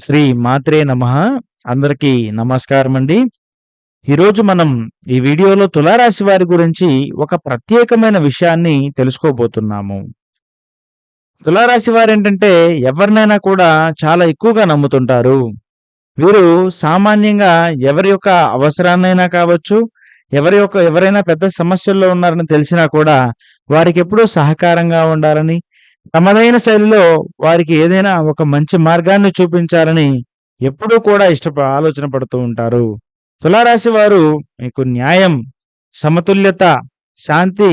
శ్రీ మాత్రే నమ. అందరికీ నమస్కారం అండి ఈరోజు మనం ఈ వీడియోలో తులారాశి వారి గురించి ఒక ప్రత్యేకమైన విషయాన్ని తెలుసుకోబోతున్నాము. తులారాశి వారు ఏంటంటే ఎవరినైనా కూడా చాలా ఎక్కువగా నమ్ముతుంటారు. వీరు సామాన్యంగా ఎవరి యొక్క అవసరాన్నైనా కావచ్చు ఎవరి యొక్క ఎవరైనా పెద్ద సమస్యల్లో ఉన్నారని తెలిసినా కూడా వారికి ఎప్పుడూ సహకారంగా ఉండాలని తమదైన శైలిలో వారికి ఏదైనా ఒక మంచి మార్గాన్ని చూపించాలని ఎప్పుడూ కూడా ఇష్టప ఆలోచన పడుతూ ఉంటారు. తులారాశి వారు మీకు న్యాయం సమతుల్యత శాంతి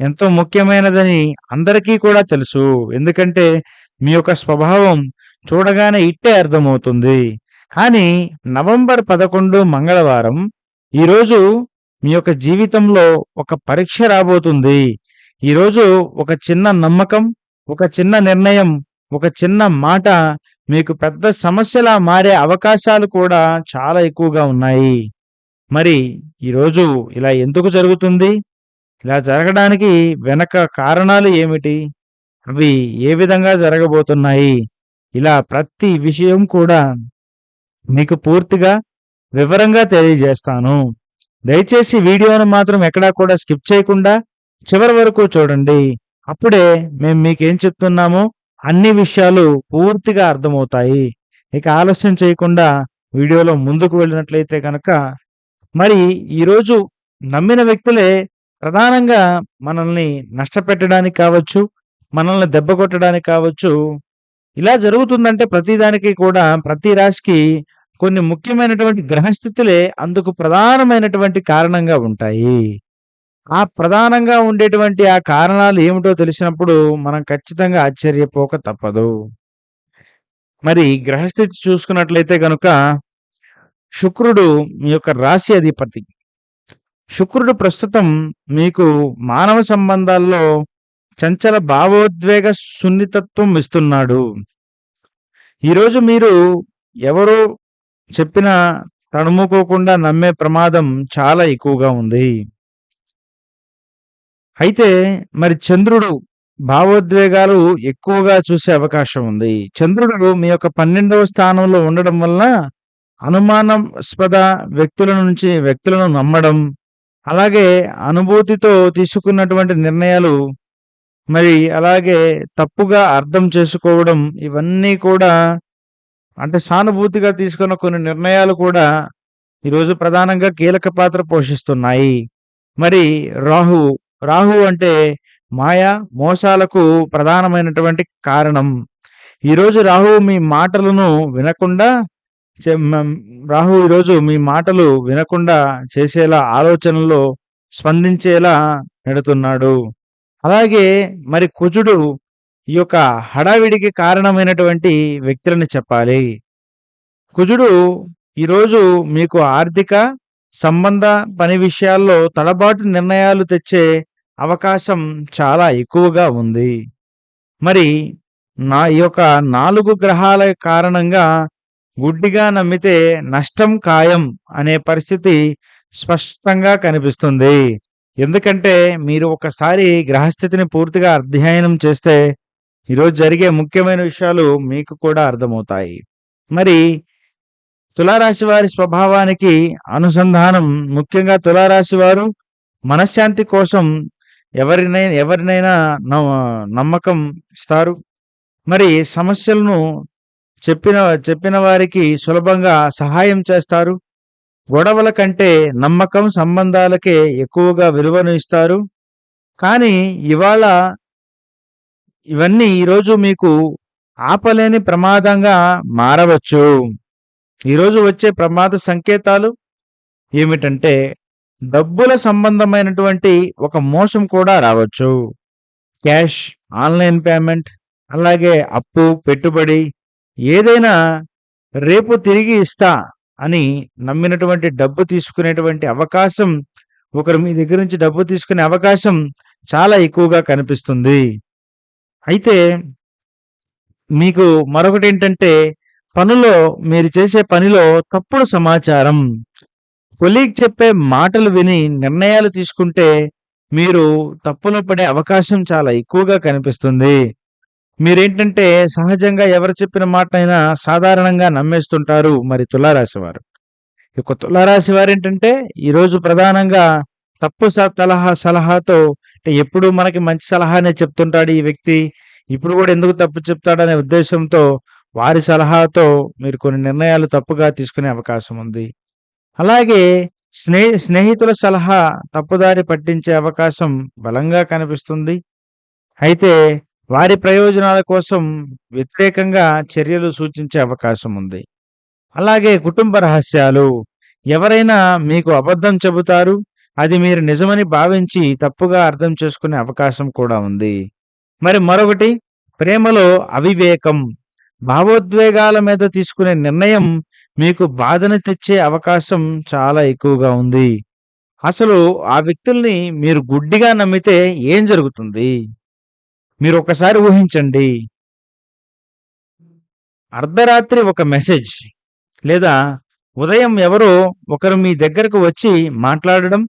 ఎంతో ముఖ్యమైనదని అందరికీ కూడా తెలుసు. ఎందుకంటే మీ యొక్క స్వభావం చూడగానే ఇట్టే అర్థమవుతుంది. కానీ నవంబర్ పదకొండు మంగళవారం ఈరోజు మీ యొక్క జీవితంలో ఒక పరీక్ష రాబోతుంది. ఈరోజు ఒక చిన్న నమ్మకం ఒక చిన్న నిర్ణయం ఒక చిన్న మాట మీకు పెద్ద సమస్యలా మారే అవకాశాలు కూడా చాలా ఎక్కువగా ఉన్నాయి. మరి ఈరోజు ఇలా ఎందుకు జరుగుతుంది? ఇలా జరగడానికి వెనక కారణాలు ఏమిటి? అవి ఏ విధంగా జరగబోతున్నాయి? ఇలా ప్రతి విషయం కూడా మీకు పూర్తిగా వివరంగా తెలియజేస్తాను. దయచేసి వీడియోను మాత్రం ఎక్కడా కూడా స్కిప్ చేయకుండా చివరి వరకు చూడండి. అప్పుడే మేము మీకేం చెప్తున్నామో అన్ని విషయాలు పూర్తిగా అర్థమవుతాయి. ఇక ఆలస్యం చేయకుండా వీడియోలో ముందుకు వెళ్ళినట్లయితే కనుక మరి ఈరోజు నమ్మిన వ్యక్తులే ప్రధానంగా మనల్ని నష్టపెట్టడానికి కావచ్చు మనల్ని దెబ్బ కొట్టడానికి కావచ్చు ఇలా జరుగుతుందంటే ప్రతిదానికి కూడా ప్రతి రాశికి కొన్ని ముఖ్యమైనటువంటి గ్రహస్థితులే అందుకు ప్రధానమైనటువంటి కారణంగా ఉంటాయి. ఆ ప్రధానంగా ఉండేటువంటి ఆ కారణాలు ఏమిటో తెలిసినప్పుడు మనం ఖచ్చితంగా ఆశ్చర్యపోక తప్పదు. మరి గ్రహస్థితి చూసుకున్నట్లయితే కనుక శుక్రుడు మీ యొక్క రాశి అధిపతి. శుక్రుడు ప్రస్తుతం మీకు మానవ సంబంధాల్లో చంచల భావోద్వేగ సున్నితత్వం ఇస్తున్నాడు. ఈరోజు మీరు ఎవరో చెప్పిన తడుముకోకుండా నమ్మే ప్రమాదం చాలా ఎక్కువగా ఉంది. అయితే మరి చంద్రుడు భావోద్వేగాలు ఎక్కువగా చూసే అవకాశం ఉంది. చంద్రుడు మీ యొక్క పన్నెండవ స్థానంలో ఉండడం వల్ల అనుమానాస్పద వ్యక్తుల నుంచి వ్యక్తులను నమ్మడం అలాగే అనుభూతితో తీసుకున్నటువంటి నిర్ణయాలు మరి అలాగే తప్పుగా అర్థం చేసుకోవడం ఇవన్నీ కూడా అంటే సానుభూతిగా తీసుకున్న కొన్ని నిర్ణయాలు కూడా ఈరోజు ప్రధానంగా కీలక పాత్ర పోషిస్తున్నాయి. మరి రాహు రాహు అంటే మాయ మోసాలకు ప్రధానమైనటువంటి కారణం. ఈరోజు రాహు మీ మాటలను వినకుండా చె- మ- రాహు ఈరోజు మీ మాటలు వినకుండా చేసేలా ఆలోచనలో స్పందించేలా నెడుతున్నాడు. అలాగే మరి కుజుడు ఈ యొక్క హడావిడికి కారణమైనటువంటి వ్యక్తులని చెప్పాలి. కుజుడు ఈరోజు మీకు ఆర్థిక సంబంధ పని విషయాల్లో తడబాటు నిర్ణయాలు తెచ్చే అవకాశం చాలా ఎక్కువగా ఉంది. మరి నా ఈ యొక్క నాలుగు గ్రహాల కారణంగా గుడ్డిగా నమ్మితే నష్టం ఖాయం అనే పరిస్థితి స్పష్టంగా కనిపిస్తుంది. ఎందుకంటే మీరు ఒకసారి గ్రహస్థితిని పూర్తిగా అధ్యయనం చేస్తే ఈరోజు జరిగే ముఖ్యమైన విషయాలు మీకు కూడా అర్థమవుతాయి. మరి తులారాశి వారి స్వభావానికి అనుసంధానం. ముఖ్యంగా తులారాశి వారు మనశ్శాంతి కోసం ఎవరినైనా ఎవరినైనా నమ్మకం ఇస్తారు. మరి సమస్యలను చెప్పిన చెప్పిన వారికి సులభంగా సహాయం చేస్తారు. గొడవల కంటే నమ్మకం సంబంధాలకే ఎక్కువగా విలువను ఇస్తారు. కానీ ఇవాళ ఇవన్నీ ఈరోజు మీకు ఆపలేని ప్రమాదంగా మారవచ్చు. ఈరోజు వచ్చే ప్రమాద సంకేతాలు ఏమిటంటే డబ్బుల సంబంధమైనటువంటి ఒక మోసం కూడా రావచ్చు. క్యాష్ ఆన్లైన్ పేమెంట్ అలాగే అప్పు పెట్టుబడి ఏదైనా రేపు తిరిగి ఇస్తా అని నమ్మినటువంటి డబ్బు తీసుకునేటువంటి అవకాశం ఒకరు మీ దగ్గర నుంచి డబ్బు తీసుకునే అవకాశం చాలా ఎక్కువగా కనిపిస్తుంది. అయితే మీకు మరొకటి ఏంటంటే పనులో మీరు చేసే పనిలో తప్పుడు సమాచారం కొలీగ్ చెప్పే మాటలు విని నిర్ణయాలు తీసుకుంటే మీరు తప్పులో పడే అవకాశం చాలా ఎక్కువగా కనిపిస్తుంది మీరేంటంటే సహజంగా ఎవరు చెప్పిన మాటనైనా సాధారణంగా నమ్మేస్తుంటారు మరి తులారాశి వారు. ఈ యొక్క తులారాశి వారేంటంటే ఈరోజు ప్రధానంగా తప్పు సలహా సలహాతో అంటే ఎప్పుడు మనకి మంచి సలహానే చెప్తుంటాడు ఈ వ్యక్తి. ఇప్పుడు కూడా ఎందుకు తప్పు చెప్తాడనే ఉద్దేశంతో వారి సలహాతో మీరు కొన్ని నిర్ణయాలు తప్పుగా తీసుకునే అవకాశం ఉంది. అలాగే స్నే స్నేహితుల సలహా తప్పుదారి పట్టించే అవకాశం బలంగా కనిపిస్తుంది. అయితే వారి ప్రయోజనాల కోసం వ్యతిరేకంగా చర్యలు సూచించే అవకాశం ఉంది. అలాగే కుటుంబ రహస్యాలు ఎవరైనా మీకు అబద్ధం చెబుతారు. అది మీరు నిజమని భావించి తప్పుగా అర్థం చేసుకునే అవకాశం కూడా ఉంది. మరి మరొకటి ప్రేమలో అవివేకం. భావోద్వేగాల మీద తీసుకునే నిర్ణయం మీకు బాధను తెచ్చే అవకాశం చాలా ఎక్కువగా ఉంది. అసలు ఆ వ్యక్తుల్ని మీరు గుడ్డిగా నమ్మితే ఏం జరుగుతుంది? మీరు ఒక్కసారి ఊహించండి. అర్ధరాత్రి ఒక మెసేజ్ లేదా ఉదయం ఎవరో ఒకరు మీ దగ్గరకు వచ్చి మాట్లాడడం,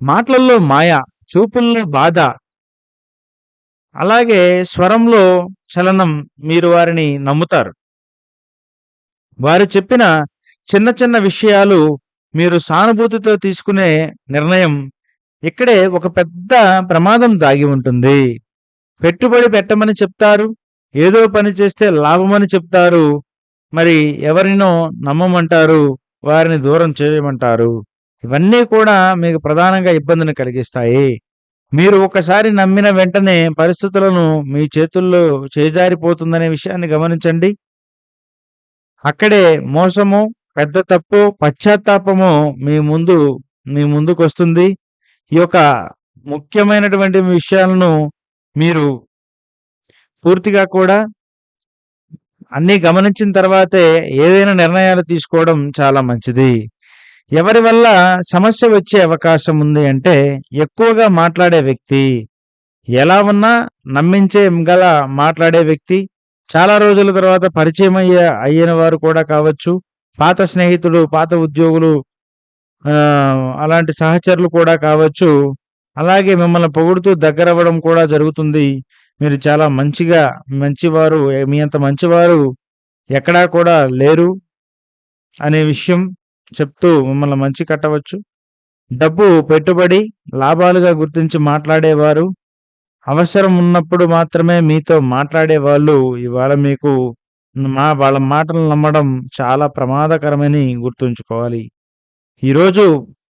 మాటలలో మాయ, చూపుల్లో బాధ. అలాగే స్వరంలో చలనం మీరు వారిని నమ్ముతారు. వారు చెప్పిన చిన్న చిన్న విషయాలు మీరు సానుభూతితో తీసుకునే నిర్ణయం ఇక్కడే ఒక పెద్ద ప్రమాదం దాగి ఉంటుంది. పెట్టుబడి పెట్టమని చెప్తారు. ఏదో పని చేస్తే లాభమని చెప్తారు. మరి ఎవరినో నమ్మమంటారు. వారిని దూరం చేయమంటారు. ఇవన్నీ కూడా మీకు ప్రధానంగా ఇబ్బందిని కలిగిస్తాయి. మీరు ఒకసారి నమ్మిన వెంటనే పరిస్థితులను మీ చేతుల్లో చేజారిపోతుందనే విషయాన్ని గమనించండి. అక్కడే మోసము, పెద్ద తప్పు, పశ్చాత్తాపము మీ ముందు మీ ముందుకొస్తుంది. ఈ యొక్క ముఖ్యమైనటువంటి విషయాలను మీరు పూర్తిగా కూడా అన్నీ గమనించిన తర్వాతే ఏదైనా నిర్ణయాలు తీసుకోవడం చాలా మంచిది. ఎవరి వల్ల సమస్య వచ్చే అవకాశం ఉంది అంటే ఎక్కువగా మాట్లాడే వ్యక్తి. ఎలా ఉన్నా నమ్మించే గల మాట్లాడే వ్యక్తి. చాలా రోజుల తర్వాత పరిచయం అయ్యే అయిన వారు కూడా కావచ్చు. పాత స్నేహితులు, పాత ఉద్యోగులు అలాంటి సహచరులు కూడా కావచ్చు. అలాగే మిమ్మల్ని పొగుడుతూ దగ్గర అవ్వడం కూడా జరుగుతుంది. మీరు చాలా మంచిగా మంచివారు మీ అంత మంచివారు ఎక్కడా కూడా లేరు అనే విషయం చెప్తూ మిమ్మల్ని మంచి కట్టవచ్చు. డబ్బు పెట్టుబడి, లాభాలుగా గుర్తించి మాట్లాడేవారు. అవసరం ఉన్నప్పుడు మాత్రమే మీతో మాట్లాడే వాళ్ళు ఇవాళ మీకు మా వాళ్ళ మాటలు నమ్మడం చాలా ప్రమాదకరమని గుర్తుంచుకోవాలి. ఈరోజు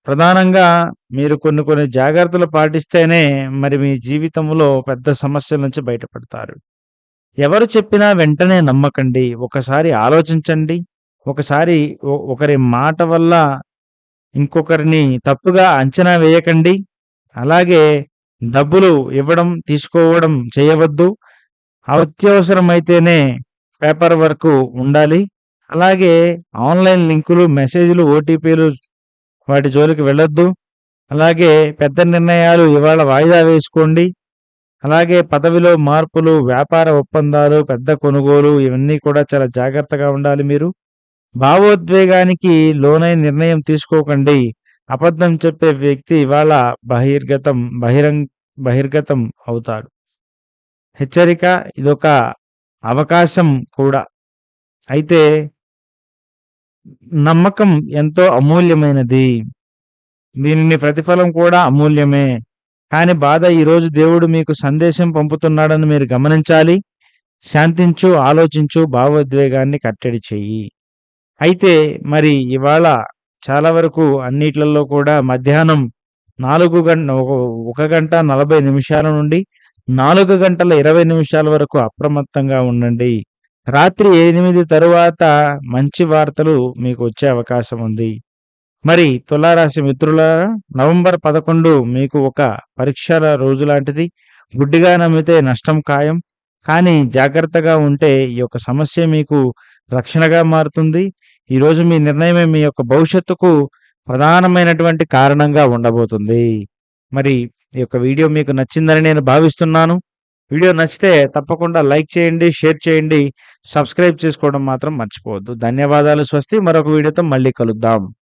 ప్రధానంగా మీరు కొన్ని కొన్ని జాగ్రత్తలు పాటిస్తేనే మరి మీ జీవితంలో పెద్ద సమస్యల నుంచి బయటపడతారు. ఎవరు చెప్పినా వెంటనే నమ్మకండి. ఒకసారి ఆలోచించండి. ఒకసారి ఒకరి మాట వల్ల ఇంకొకరిని తప్పుగా అంచనా వేయకండి. అలాగే డబ్బులు ఇవ్వడం, తీసుకోవడం చేయవద్దు. అత్యవసరమైతేనే పేపర్ వర్క్ ఉండాలి. అలాగే ఆన్‌లైన్ లింకులు, మెసేజ్‌లు, ఓటీపీలు వాటి జోలికి వెళ్ళొద్దు. అలాగే పెద్ద నిర్ణయాలు ఇవాళ వాయిదా వేసుకోండి. అలాగే పదవిలో మార్పులు, వ్యాపార ఒప్పందాలు, పెద్ద కొనుగోలు ఇవన్నీ కూడా చాలా జాగ్రత్తగా ఉండాలి మీరు. భావోద్వేగానికి లోనై నిర్ణయం తీసుకోకండి. అబద్ధం చెప్పే వ్యక్తి ఇవాళ బహిర్గతం బహిరంగ బహిర్గతం అవుతాడు. హెచ్చరిక ఇదొక అవకాశం కూడా. అయితే నమ్మకం ఎంతో అమూల్యమైనది. దీనిని ప్రతిఫలం కూడా అమూల్యమే. కానీ బాధ ఈరోజు దేవుడు మీకు సందేశం పంపుతున్నాడని మీరు గమనించాలి. శాంతించు, ఆలోచించు, భావోద్వేగాన్ని కట్టడి చెయ్యి. అయితే మరి ఇవాళ చాలా వరకు అన్నిట్లలో కూడా మధ్యాహ్నం నాలుగు గంట ఒక ఒక గంట 40 నిమిషాల నుండి నాలుగు గంటల 20 నిమిషాల వరకు అప్రమత్తంగా ఉండండి. రాత్రి ఎనిమిది తరువాత మంచి వార్తలు మీకు వచ్చే అవకాశం ఉంది. మరి తులారాశి మిత్రులారా నవంబర్ 11 మీకు ఒక పరీక్షల రోజు లాంటిది. గుడ్డిగా నమ్మితే నష్టం ఖాయం. కానీ జాగ్రత్తగా ఉంటే ఈ యొక్క సమస్య మీకు రక్షణగా మారుతుంది. ఈరోజు మీ నిర్ణయమే మీ యొక్క భవిష్యత్తుకు ప్రధానమైనటువంటి కారణంగా ఉండబోతుంది. మరి ఈ యొక్క వీడియో మీకు నచ్చిందని నేను భావిస్తున్నాను. వీడియో నచ్చితే తప్పకుండా లైక్ చేయండి, షేర్ చేయండి, సబ్స్క్రైబ్ చేసుకోవడం మాత్రం మర్చిపోవద్దు. ధన్యవాదాలు. స్వస్తి. మరొక వీడియోతో మళ్ళీ కలుద్దాం.